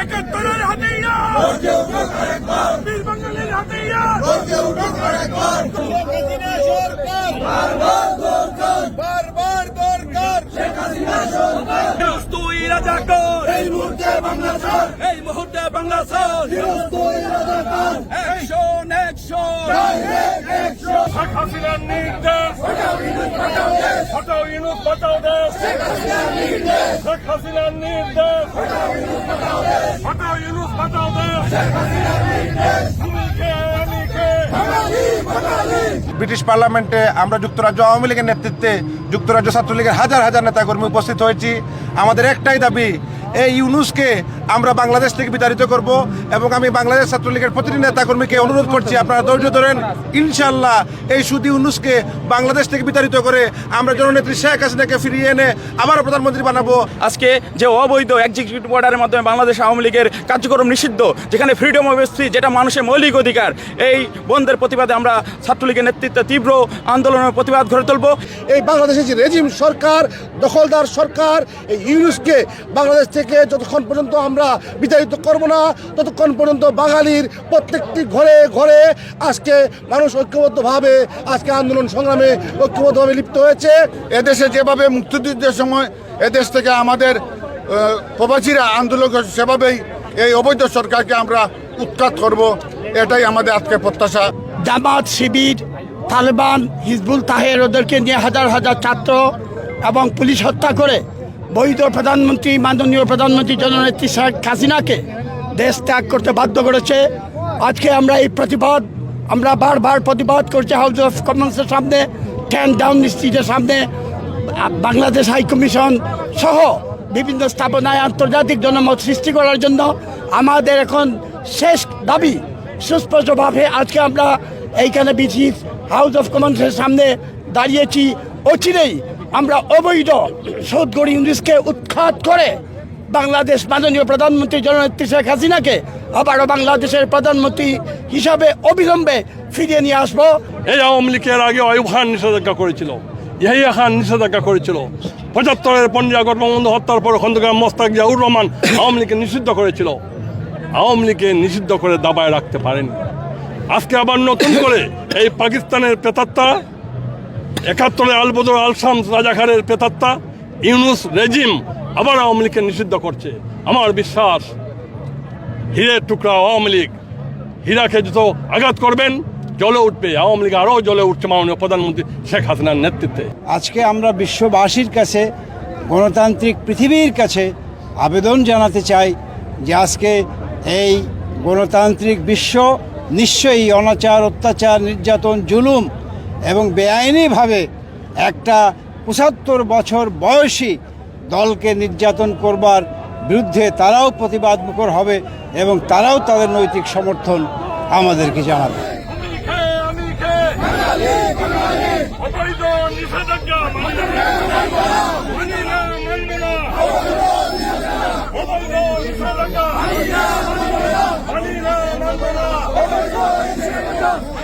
একাত্তরের হাতিয়া বীর বাঙালির হাতিয়া বারবার দরকার তুই রাজা কর এই মুহূর্তে বাংলাদেশ এই মুহূর্তে বাংলাদেশ অ্যাকশন অ্যাকশন শেখ হাসিনার নির্দেশ। হটাও ইউনুস বাঁচাও দেশ। শেখ হাসিনার নির্দেশ হটাও ইউনুস বাঁচাও দেশ তুমি কে আমি কে ব্রিটিশ পার্লামেন্টে আমরা যুক্তরাজ্য আওয়ামী লীগের নেতৃত্বে যুক্তরাজ্য ছাত্রলীগের হাজার হাজার নেতাকর্মী উপস্থিত হয়েছি। আমাদের একটাই দাবি, এই ইউনুসকে আমরা বাংলাদেশ থেকে বিতাড়িত করব এবং আমি বাংলাদেশ ছাত্রলীগের প্রতিটি নেতাকর্মীকে অনুরোধ করছি আপনারা ধৈর্য ধরেন। ইনশাল্লাহ এই সুদি ইউনুসকে বাংলাদেশ থেকে বিতাড়িত করে আমরা জননেত্রী শেখ হাসিনাকে ফিরিয়ে এনে আবারও প্রধানমন্ত্রী বানাবো। আজকে যে অবৈধ এক্সিকিউটিভ অর্ডারের মাধ্যমে বাংলাদেশ আওয়ামী লীগের কার্যক্রম নিষিদ্ধ যেখানে ফ্রিডম অফ স্পিচ যেটা মানুষের মৌলিক অধিকার এই বন্ধের প্রতিবাদে আমরা ছাত্রলীগের নেতৃত্বে তীব্র আন্দোলনের প্রতিবাদ গড়ে তুলব। এই বাংলাদেশের যে রেজিম সরকার দখলদার সরকার এই ইউনুসকে বাংলাদেশ থেকে যতক্ষণ পর্যন্ত আমরা বিতাড়িত করব না। ততক্ষণ পর্যন্ত বাঙালির প্রত্যেকটি ঘরে ঘরে আজকে মানুষ ঐক্যবদ্ধভাবে আজকে আন্দোলন সংগ্রামে ঐক্যবদ্ধভাবে লিপ্ত হয়েছে। এদেশে যেভাবে মুক্তিযুদ্ধের সময় এদেশ থেকে আমাদের প্রবাসীরা আন্দোলন সেভাবেই এই অবৈধ সরকারকে আমরা উৎখাত করব। এটাই আমাদের আজকে প্রত্যাশা। জামাত শিবির তালেবান হিজবুল তাহের ওদেরকে নিয়ে হাজার হাজার ছাত্র এবং পুলিশ হত্যা করে বৈধ প্রধানমন্ত্রী, মাননীয় প্রধানমন্ত্রী জননেত্রী শেখ হাসিনাকে দেশ ত্যাগ করতে বাধ্য করেছে। আজকে আমরা এই প্রতিবাদ, আমরা বারবার প্রতিবাদ করছি হাউস অফ কমন্সের সামনে টেন ডাউন স্ট্রিটের সামনে, বাংলাদেশ হাই কমিশন সহ বিভিন্ন স্থাপনায় আন্তর্জাতিক জনমত সৃষ্টি করার জন্য আমাদের এখন শেষ দাবি, সুস্পষ্টভাবে আজকে আমরা এইখানে বিসি হাউস অফ কমন্সের সামনে দাঁড়িয়েছি। অচিরেই আমরা অবৈধ সৌদগড়ি ইংলিশকে উৎখাত করে বাংলাদেশ মাননীয় প্রধানমন্ত্রী জননেত্রী শেখ হাসিনাকে আবারও বাংলাদেশের প্রধানমন্ত্রী হিসাবে অবিলম্বে ফিরিয়ে নিয়ে আসব। এই আওয়ামী লীগের আগে অয়ুব খান নিষেধাজ্ঞা করেছিল। ইয়াহিয়া খান নিষেধাজ্ঞা করেছিল। পঁচাত্তরের পন্ডিত আগস্ট হত্যার পর খন্দকার মোস্তাক জিয়াউর রহমান আওয়ামী লীগকে নিষিদ্ধ করেছিল। আওয়ামী লীগকে নিষিদ্ধ করে দাবায় রাখতে পারেনি। আজকে আবার নতুন করে এই পাকিস্তানের প্রেতাত্মা একাত্তরে আলবদর আলসাম রাজাখারের প্রেতাত্মা ইউনুস রেজিম আবার আওয়ামী লীগকে নিষিদ্ধ করছে। আমার বিশ্বাস, হীরের টুকরা আওয়ামী লীগ হীরাকে যত আঘাত করবেন জলে উঠবে। আওয়ামী লীগ আরও জলে উঠছে মাননীয় প্রধানমন্ত্রী শেখ হাসিনার নেতৃত্বে। আজকে আমরা বিশ্ববাসীর কাছে, গণতান্ত্রিক পৃথিবীর কাছে আবেদন জানাতে চাই যে আজকে এই গণতান্ত্রিক বিশ্ব নিশ্চয়ই অনাচার, অত্যাচার, নির্যাতন, জুলুম এবং বেআইনিভাবে একটা পঁচাত্তর বছর বয়সী দলকে নির্যাতন করবার বিরুদ্ধে তারাও প্রতিবাদ মুখর হবে এবং তারাও তাদের নৈতিক সমর্থন আমাদেরকে জানাবে। তুমি